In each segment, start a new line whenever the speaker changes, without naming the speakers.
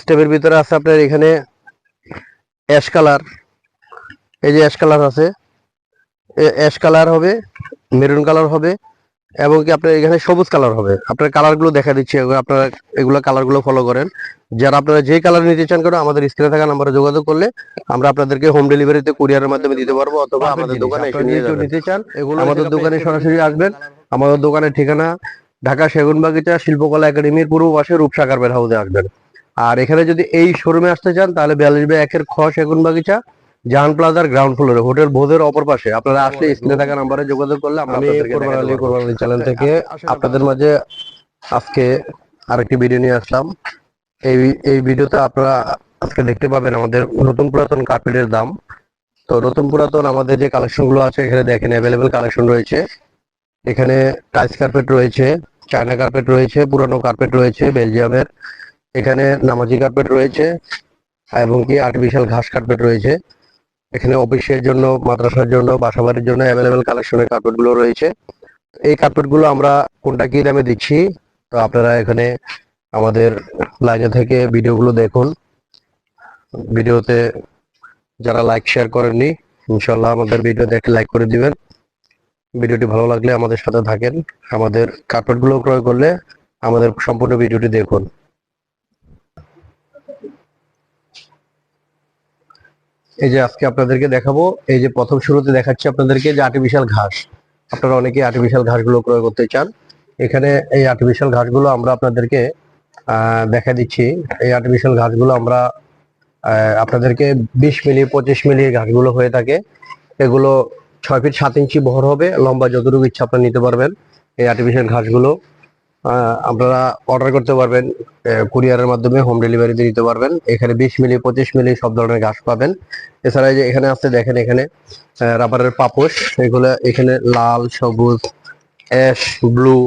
স্টেপের ভিতরে আছে আপনার এখানে অ্যাশ কালার এই যে অ্যাশ কালার আছে অ্যাশ কালার হবে মেরুন কালার হবে এবং কি আপনার এখানে সবুজ কালার হবে। আপনার কালারগুলো দেখা দিচ্ছে আপনারা এগুলো কালারগুলো ফলো করেন। যারা আপনারা যে কালার নিতে চান করে আমাদের স্ক্রিনে থাকা নাম্বারে যোগাযোগ করলে আমরা আপনাদেরকে হোম ডেলিভারিতে কুরিয়ারের মাধ্যমে দিতে পারব অথবা আমাদের দোকানে নিতে চান এগুলো আমাদের দোকানে সরাসরি আসবেন। আমাদের দোকানের ঠিকানা ঢাকা সেগুনবাগিচা শিল্পকলা একাডেমির পূর্ব পাশে রূপসা কার্পেট হাউসে আসবেন। আর এখানে যদি এই শোরুমে আসতে চান তাহলে বিয়াল্লিশ বাই একের খ সেগুন বাগিচা জাহান প্লাজার গ্রাউন্ড ফ্লোরে হোটেল ভোজের অপর পাশে। আপনারা আসলে স্ক্রিনে থাকা নাম্বারে যোগাযোগ করলে
আমি কোরবান আলী কোরবান আলী চ্যানেল থেকে
আপনাদের মাঝে আজকে আরেকটি ভিডিও নিয়ে আসলাম। এই এই ভিডিওতে আপনারা আজকে দেখতে পাবেন আমাদের নতুন পুরাতন কার্পেটের দাম। তো নতুন পুরাতন আমাদের যে কালেকশনগুলো আছে এখানে দেখেন অ্যাভেলেবেল কালেকশন রয়েছে। এখানে টাইস কার্পেট রয়েছে চায়না কার্পেট রয়েছে পুরানো কার্পেট রয়েছে বেলজিয়ামের এখানে নামাজি কার্পেট রয়েছে এবং কি আর্টিফিশিয়াল ঘাস কার্পেট রয়েছে। এখানে অফিসের জন্য, মাদ্রাসার জন্য, বাসাবাড়ির জন্য অ্যাভেলেবেল কালেকশনের কার্পেটগুলো রয়েছে। এই কার্পেটগুলো আমরা কোনটা কি দামে দিচ্ছি, তো আপনারা এখানে আমাদের লাইনে থেকে ভিডিওগুলো দেখুন। ভিডিওতে যারা লাইক শেয়ার করেননি ইনশাল্লাহ আমাদের ভিডিও দেখে লাইক করে দিবেন। ভিডিওটি ভালো লাগলে আমাদের সাথে থাকেন। আমাদের কার্পেটগুলো ক্রয় করলে আমাদের সম্পূর্ণ ভিডিওটি দেখুন। এই যে আজকে আপনাদেরকে দেখাবো, এই যে প্রথম শুরুতে দেখাচ্ছি আপনাদেরকে যে আর্টিফিশিয়াল ঘাস। আপনারা অনেকে আর্টিফিশিয়াল ঘাসগুলো ক্রয় করতে চান। এখানে এই আর্টিফিশিয়াল ঘাসগুলো আমরা আপনাদেরকে দেখা দিচ্ছি। এই আর্টিফিশিয়াল ঘাসগুলো আমরা আপনাদেরকে বিশ মিলি, পঁচিশ মিলি ঘাসগুলো হয়ে থাকে। এগুলো ছয় ফিট সাত ইঞ্চি বহর হবে। লম্বা যতটুকু ইচ্ছা আপনারা নিতে পারবেন এই আর্টিফিশিয়াল ঘাসগুলো। আপনারা অর্ডার করতে পারবেন কুরিয়ারের মাধ্যমে হোম ডেলিভারিতে দিতে পারবেন। এখানে বিশ মিলি, পঁচিশ মিলি সব ধরনের ঘাস পাবেন। এছাড়া যে এখানে আছে, দেখেন এখানে রাবারের পাপোশ। এগুলো এখানে লাল, সবুজ অ্যাশ ব্লু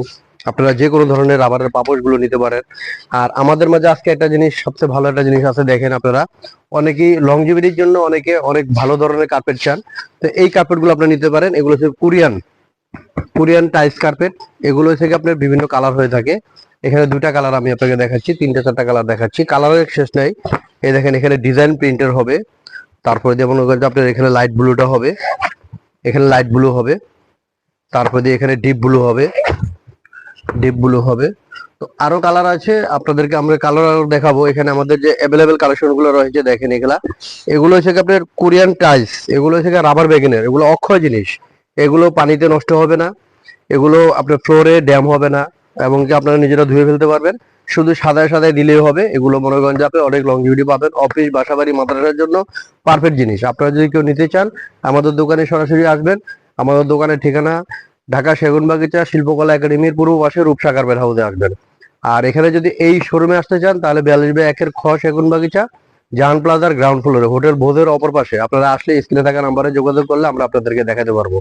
আপনারা যে কোনো ধরনের রাবারের পাপোশগুলো নিতে পারেন। আর আমাদের মাঝে আজকে একটা জিনিস, সবচেয়ে ভালো একটা জিনিস আছে, দেখেন আপনারা। অনেকেই লংজিভিটির জন্য অনেকে অনেক ভালো ধরনের কার্পেট চান। তো এই কার্পেটগুলো আপনারা নিতে পারেন। এগুলো হচ্ছে কোরিয়ান কোরিয়ান টাইস কার্পেট এগুলো থেকে আপনার বিভিন্ন কালার হয়ে থাকে। এখানে দুটা কালার আমি আপনাকে দেখাচ্ছি, তিনটা চারটা কালার দেখাচ্ছি। কালারের শেষ নাই। এই দেখেন, এখানে ডিজাইন প্রিন্টের হবে। তারপরে যেমন আপনার এখানে লাইট ব্লুটা হবে। এখানে লাইট ব্লু হবে। তারপরে দিয়ে এখানে ডিপ ব্লু হবে। ডিপ ব্লু হবে। তো আরও কালার আছে, আপনাদেরকে আমরা কালার আরও দেখাবো। এখানে আমাদের যে অ্যাভেলেবেল কালেকশনগুলো রয়েছে, দেখেন এগুলা। এগুলো হচ্ছে আপনার কোরিয়ান টাইলস এগুলো হচ্ছে রাবার ব্যাগিনের এগুলো অক্ষয় জিনিস। এগুলো পানিতে নষ্ট হবে না। এগুলো আপনার ফ্লোরে ড্যাম হবে না এবং কি আপনারা নিজেরা ধুয়ে ফেলতে পারবেন। শুধু সাদায় সাদায় দিলেই হবে। এগুলো মনে যে আপনি অনেক লংজিভিটি পাবেন। অফিস বাসাবাড়ি, মাদ্রাসার জন্য পারফেক্ট জিনিস। আপনারা যদি কেউ নিতে চান, আমাদের দোকানে সরাসরি আসবেন। আমাদের দোকানের ঠিকানা ঢাকা সেগুনবাগিচা শিল্পকলা একাডেমির পূর্ব পাশে রূপসা কার্পেট হাউসে আসবেন। আর এখানে যদি এই শোরুমে আসতে চান, তাহলে বিয়াল্লিশ বাই একের খ সেগুনবাগিচা জাহান প্লাজার গ্রাউন্ড ফ্লোরে হোটেল ভোজের অপর পাশে। আপনারা আসলে স্ক্রিনে থাকা নাম্বারে যোগাযোগ করলে আমরা আপনাদেরকে দেখাতে পারব।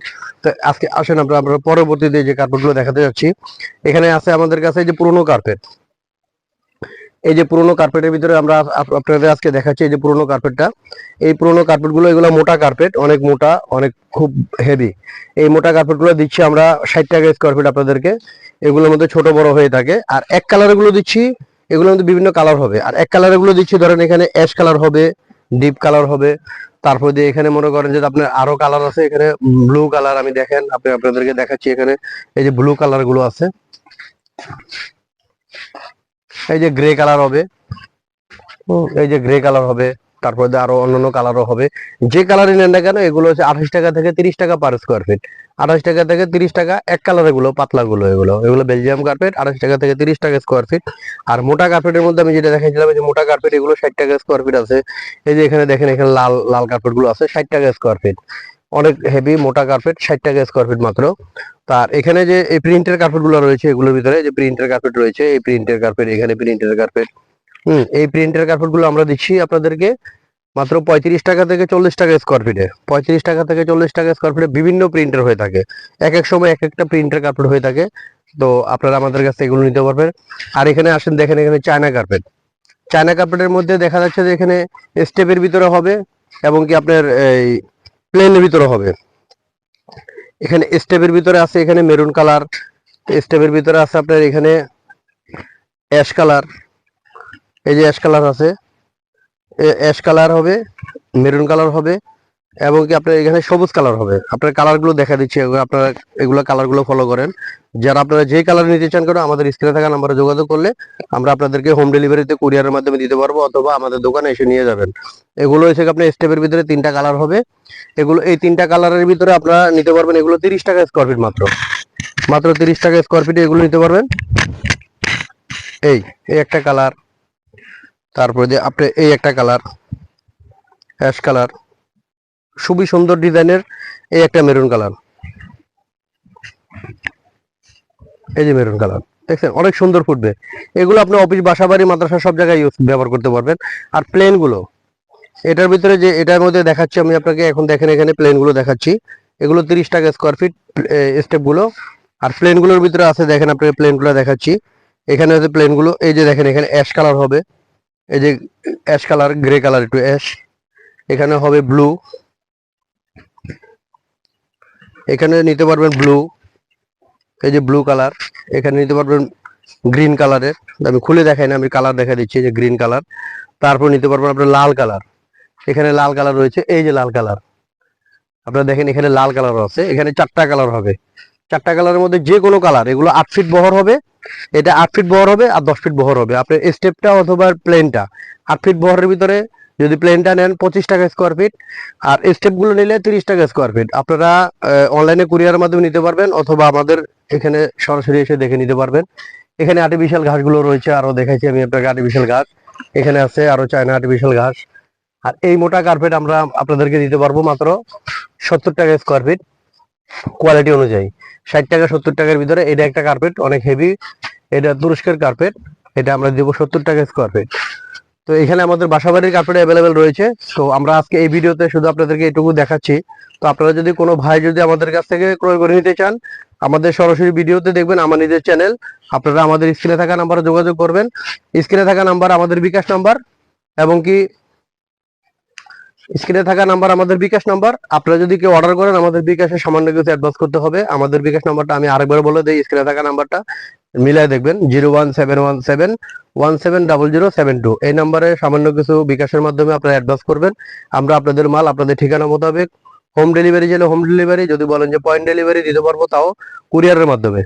তো আজকে আসেন আমরা আমরা পরবর্তীতে যে কার্পেটগুলো দেখাতে যাচ্ছি, এখানে আছে আমাদের কাছে যে পুরোনো কার্পেট এই যে পুরোনো কার্পেটের ভিতরে আমরা আপনাদের আজকে দেখাচ্ছি এই যে পুরোনো কার্পেটটা এই পুরোনো কার্পেটগুলো এগুলো মোটা কার্পেট অনেক মোটা, অনেক খুব হেভি এই মোটা কার্পেটগুলো দিচ্ছি আমরা ষাট টাকা স্কোয়ার ফিট আপনাদেরকে। এগুলোর মধ্যে ছোট বড় হয়ে থাকে। আর এক কালারগুলো দিচ্ছি এগুলোর কিন্তু বিভিন্ন কালার হবে। আর এক কালার এগুলো দিচ্ছি, ধরেন এখানে অ্যাশ কালার হবে ডিপ কালার হবে। তারপর দিয়ে এখানে মনে করেন যে আপনার আরও কালার আছে, এখানে ব্লু কালার আমি দেখেন, আপনি আপনাদেরকে দেখাচ্ছি এখানে। এই যে ব্লু কালারগুলো আছে। এই যে গ্রে কালার হবে। এই যে গ্রে কালার হবে। তারপর আরও অন্যান্য কালারও হবে। যে কালারই নেন না কেন, এগুলো হচ্ছে আঠাশ টাকা থেকে তিরিশ টাকা পার স্কোয়ার ফিট আঠাশ টাকা থেকে তিরিশ টাকা, এক কালারগুলো পাতলা গুলো এগুলো। এগুলো বেলজিয়াম কার্পেট আঠাশ টাকা থেকে তিরিশ টাকা স্কোয়ার ফিট আর মোটা কার্পেটের মধ্যে আমি যেটা দেখাইছিলাম, এই যে মোটা কার্পেট এগুলো ষাট টাকা স্কোয়ার ফিট আছে। এই যে এখানে দেখেন, এখানে লাল লাল কার্পেটগুলো আছে, ষাট টাকা স্কোয়ার ফিট অনেক হেভি মোটা কার্পেট ষাট টাকা স্কোয়ার ফিট মাত্র। তার এখানে যে এই প্রিন্টের কার্পেটগুলো রয়েছে, এগুলোর ভিতরে যে প্রিন্টের কার্পেট রয়েছে, এই প্রিন্টের কার্পেট এখানে প্রিন্টের কার্পেট হুম। এই প্রিন্টের কার্পেটগুলো আমরা দিচ্ছি আপনাদেরকে মাত্র পঁয়ত্রিশ টাকা থেকে চল্লিশ টাকা স্কোয়ার ফিটে পঁয়ত্রিশ টাকা থেকে চল্লিশ টাকা স্কোয়ার ফিটে বিভিন্ন প্রিন্টের হয়ে থাকে। এক এক সময় এক একটা প্রিন্টের কার্পেট হয়ে থাকে। তো আপনারা আমাদের কাছে এগুলো নিতে পারবেন। আর এখানে আসেন, দেখেন এখানে চায়না কার্পেট চায়না কার্পেটের মধ্যে দেখা যাচ্ছে যে এখানে স্টেপের ভিতরে হবে এবং কি আপনার এই প্লেনের ভিতরে হবে। এখানে স্টেপের ভিতরে আছে এখানে মেরুন কালার স্টেপের ভিতরে আছে আপনার এখানে অ্যাশ কালার এই যে অ্যাশ কালার আছে অ্যাশ কালার হবে মেরুন কালার হবে, এবং কি আপনার এখানে সবুজ কালার হবে। আপনার কালারগুলো দেখা দিচ্ছি আপনারা এগুলো কালারগুলো ফলো করেন। যারা আপনারা যে কালার নিতে চান করে আমাদের স্ক্রিনে থাকা নাম্বারে যোগাযোগ করলে আমরা আপনাদেরকে হোম ডেলিভারিতে কুরিয়ারের মাধ্যমে দিতে পারব, অথবা আমাদের দোকানে এসে নিয়ে যাবেন। এগুলো হচ্ছে আপনার স্টেপের ভিতরে তিনটা কালার হবে। এগুলো, এই তিনটা কালারের ভিতরে আপনারা নিতে পারবেন, এগুলো তিরিশ টাকা স্কোয়ার ফিট মাত্র। মাত্র তিরিশ টাকা স্কোয়ার ফিটে এগুলো নিতে পারবেন। এই এই একটা কালার তারপরে যে আপনি এই একটা কালার অ্যাশ কালার খুবই সুন্দর ডিজাইনের এই একটা মেরুন কালার এই যে মেরুন কালার দেখছেন? অনেক সুন্দর ফুটবে। এগুলো আপনি অফিস বাসা বাড়ি মাদ্রাসা সব জায়গায় ইউজ ব্যবহার করতে পারবেন। আর প্লেনগুলো, এটার ভিতরে যে, এটার মধ্যে দেখাচ্ছি আমি আপনাকে, এখন দেখেন এখানে প্লেনগুলো দেখাচ্ছি। এগুলো তিরিশ টাকা স্কোয়ার ফিট স্টেপগুলো। আর প্লেনগুলোর ভিতরে আছে, দেখেন আপনাকে প্লেনগুলো দেখাচ্ছি। এখানে হচ্ছে প্লেনগুলো, এই যে দেখেন, এখানে অ্যাশ কালার হবে। এই যে অ্যাশ কালার গ্রে কালার একটু অ্যাশ এখানে হবে ব্লু এখানে নিতে পারবেন ব্লু এই যে ব্লু কালার এখানে নিতে পারবেন গ্রিন কালারের আমি খুলে দেখাই না, আমি কালার দেখা দিচ্ছি, এই যে গ্রিন কালার তারপর নিতে পারবেন আপনার লাল কালার এখানে লাল কালার রয়েছে, এই যে লাল কালার আপনারা দেখেন এখানে লাল কালার আছে, এখানে চারটা কালার হবে। চারটা কালারের মধ্যে যে কোনো কালার এগুলো আট ফিট বহর হবে। এটা আট ফিট বহর হবে আর দশ ফিট বহর হবে। আপনার স্টেপটা অথবা প্লেনটা আট ফিট বহরের ভিতরে যদি প্লেনটা নেন পঁচিশ টাকা স্কোয়ার ফিট আর স্টেপগুলো নিলে তিরিশ টাকা স্কোয়ার ফিট আপনারা অনলাইনে কুরিয়ারের মাধ্যমে নিতে পারবেন অথবা আমাদের এখানে সরাসরি এসে দেখে নিতে পারবেন। এখানে আর্টিফিশিয়াল ঘাসগুলো রয়েছে, আরও দেখাইছি আমি আপনাকে আর্টিফিশিয়াল ঘাস। এখানে আছে আরও চায়না আর্টিফিশিয়াল ঘাস। আর এই মোটা কার্পেট আমরা আপনাদেরকে দিতে পারব মাত্র সত্তর টাকা স্কোয়ার ফিট কোয়ালিটি অনুযায়ী। ষাট টাকা, সত্তর টাকার ভিতরে এটা একটা কার্পেট অনেক হেভি এটা তুরস্কের কার্পেট এটা আমরা দেবো সত্তর টাকা স্কোয়ার ফিট তো এখানে আমাদের বাসাবাড়ির কার্পেট অ্যাভেলেবেল রয়েছে। তো আমরা আজকে এই ভিডিওতে শুধু আপনাদেরকে এটুকু দেখাচ্ছি। তো আপনারা যদি কোনো ভাই যদি আমাদের কাছ থেকে ক্রয় করে নিতে চান, আমাদের সরাসরি ভিডিওতে দেখবেন আমার নিজের চ্যানেল আপনারা আমাদের স্ক্রিনে থাকা নাম্বারে যোগাযোগ করবেন। স্ক্রিনে থাকা নাম্বার আমাদের বিকাশ নাম্বার এবং কি স্ক্রিনে থাকা নাম্বার আমাদের বিকাশ নাম্বার আপনারা যদি কেউ অর্ডার করেন, আমাদের বিকাশে সামান্য কিছু অ্যাডভান্স করতে হবে। আমাদের বিকাশ নাম্বারটা আমি আরেকবার বলে দিই স্ক্রিনে থাকা নাম্বারটা মিলাই দেখবেন zero one seven one seven one seven double zero seven two এই নাম্বারে সামান্য কিছু বিকাশের মাধ্যমে আপনারা অ্যাডভান্স করবেন। আমরা আপনাদের মাল, আপনাদের ঠিকানা মোতাবেক হোম ডেলিভারি চাইলে হোম ডেলিভারি যদি বলেন যে পয়েন্ট ডেলিভারি দিতে পারব তাও কুরিয়ারের মাধ্যমে।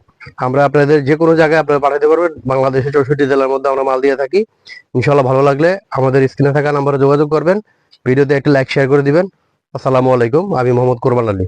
আমরা আপনাদের যে কোনো জায়গায় আপনারা পাঠাতে পারবেন। বাংলাদেশের চৌষট্টি জেলার মধ্যে আমরা মাল দিয়ে থাকি। ইনশাল্লাহ ভালো লাগলে আমাদের স্ক্রিনে থাকা নাম্বারে যোগাযোগ করবেন। ভিডিওতে একটা লাইক শেয়ার করে দিবেন। আসসালামু আলাইকুম আমি মোহাম্মদ কোরবান আলী।